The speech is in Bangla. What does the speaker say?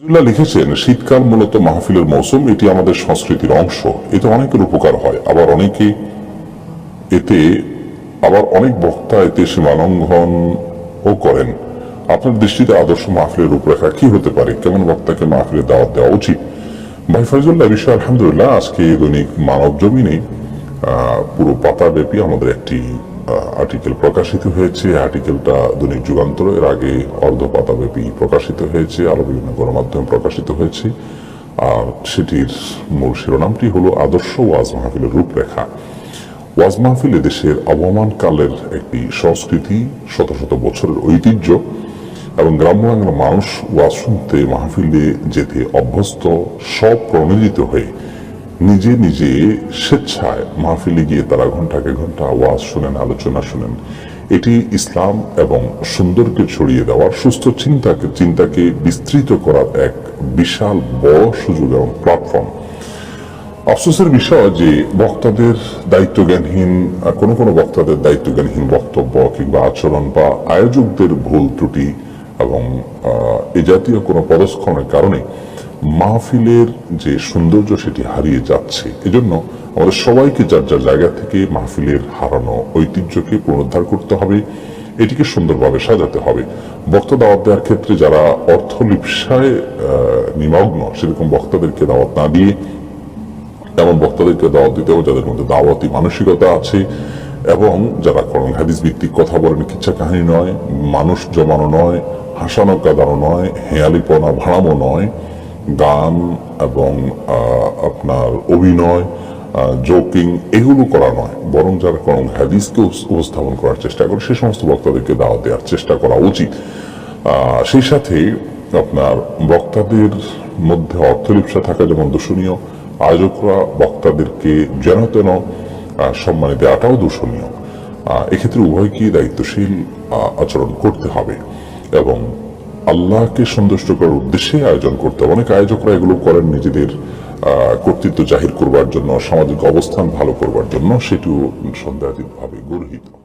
ফজলুল্লাহ লিখেছেন, শীতকাল মূলত মাহফিলের মৌসুম, এটি আমাদের সংস্কৃতির অংশ। এতে অনেকের উপকার হয়। আবার অনেকে এতে, আবার অনেক বক্তা এতে সীমালঙ্ঘন ও করেন। আপনার দৃষ্টিতে আদর্শ মাহফিলের রূপরেখা কি হতে পারে? কেমন বক্তাকে মাহফিলের দাওয়াত দেওয়া উচিত? ভাই ফজলুল্লাহ বিষয় আলহামদুলিল্লাহ, আজকে দৈনিক মানব জমিনে পুরো পাতা ব্যাপী আমাদের একটি আর্টিকেল প্রকাশিত হয়েছে আর্টিকেলটা দৈনিক যুগান্তর, এর আগে অর্ধ পাতা ব্যাপী প্রকাশিত হয়েছে আরও বিভিন্ন গণমাধ্যমে প্রকাশিত হয়েছে। আর সেটির মূল শিরোনামটি হলো আদর্শ ওয়াজ মাহফিলের রূপরেখা। ওয়াজ মাহফিল দেশের আবহমান কালের একটি সংস্কৃতি, শত শত বছরের ঐতিহ্য, এবং গ্রাম্য বাংলার মানুষ ওয়াজ শুনতে মাহফিলে যেতে অভ্যস্ত সব প্রণোদিত হয়ে নিজে নিজে স্বেচ্ছায় মাহফিলে গিয়ে তারা ঘন্টাকে ঘণ্টা ওয়াজ শুনেন, আলোচনা শুনেন। এটি ইসলাম এবং সুন্দরকে ছড়িয়ে দেওয়ার সুস্থ চিন্তাকে চিন্তাকে বিস্তৃত করার এক বিশাল বড় সুযোগ এবং প্ল্যাটফর্ম আফসোসের বিষয় যে বক্তাদের দায়িত্বজ্ঞানহীন, কোনো কোনো বক্তাদের দায়িত্বজ্ঞানহীন বক্তব্য কিংবা আচরণ বা আয়োজকদের ভুল ত্রুটি এবং এ জাতীয় কোনো পদস্খলনের কারণে মাহফিলের যে সৌন্দর্য সেটি হারিয়ে যাচ্ছে। এজন্য আমাদের সবাইকে যার যার জায়গা থেকে মাহফিলের হারানো ঐতিহ্যকে পুনরুদ্ধার করতে হবে, এটিকে সুন্দরভাবে সাজাতে হবে। বক্তা দাওয়াত দেওয়ার ক্ষেত্রে যারা অর্থ লিপসায় নিমগ্ন, সেরকম বক্তাদেরকে দাওয়াত না দিয়ে এমন বক্তাদেরকে দাওয়াত দিতে হবে যাদের মধ্যে দাওয়াতি মানসিকতা আছে এবং যারা করণ হাদিস ভিত্তিক কথা বলেন, কিচ্ছা কাহিনী নয়, মানুষ জমানো নয়, হাসানো কাঁদানো নয়, হেয়ালিপনা, ভাড়ামো নয় গান এবং আপনার অভিনয় জোকিং এগুলো করা নয়। বরং যারা হাদিসকে উস- উপস্থাপন করার চেষ্টা করে, সে সমস্ত বক্তাদেরকে দাওয়া দেওয়ার চেষ্টা করা উচিত। সেই সাথে আপনার বক্তাদের মধ্যে অর্থলিপ্সা থাকা যেমন দূষণীয়, আয়োজকরা বক্তাদেরকে যেন তেন সম্মানে দেওয়াটাও দূষণীয়। এক্ষেত্রে উভয়কেই দায়িত্বশীল আচরণ করতে হবে এবং আল্লাহকে সন্তুষ্ট করার উদ্দেশ্যে আয়োজন করতে অনেক আয়োজকরা এগুলো করেন নিজেদের কর্তৃত্ব জাহির করবার জন্য, সামাজিক অবস্থান ভালো করবার জন্য, সেটিও সন্দেহাতীতভাবে গর্হিত।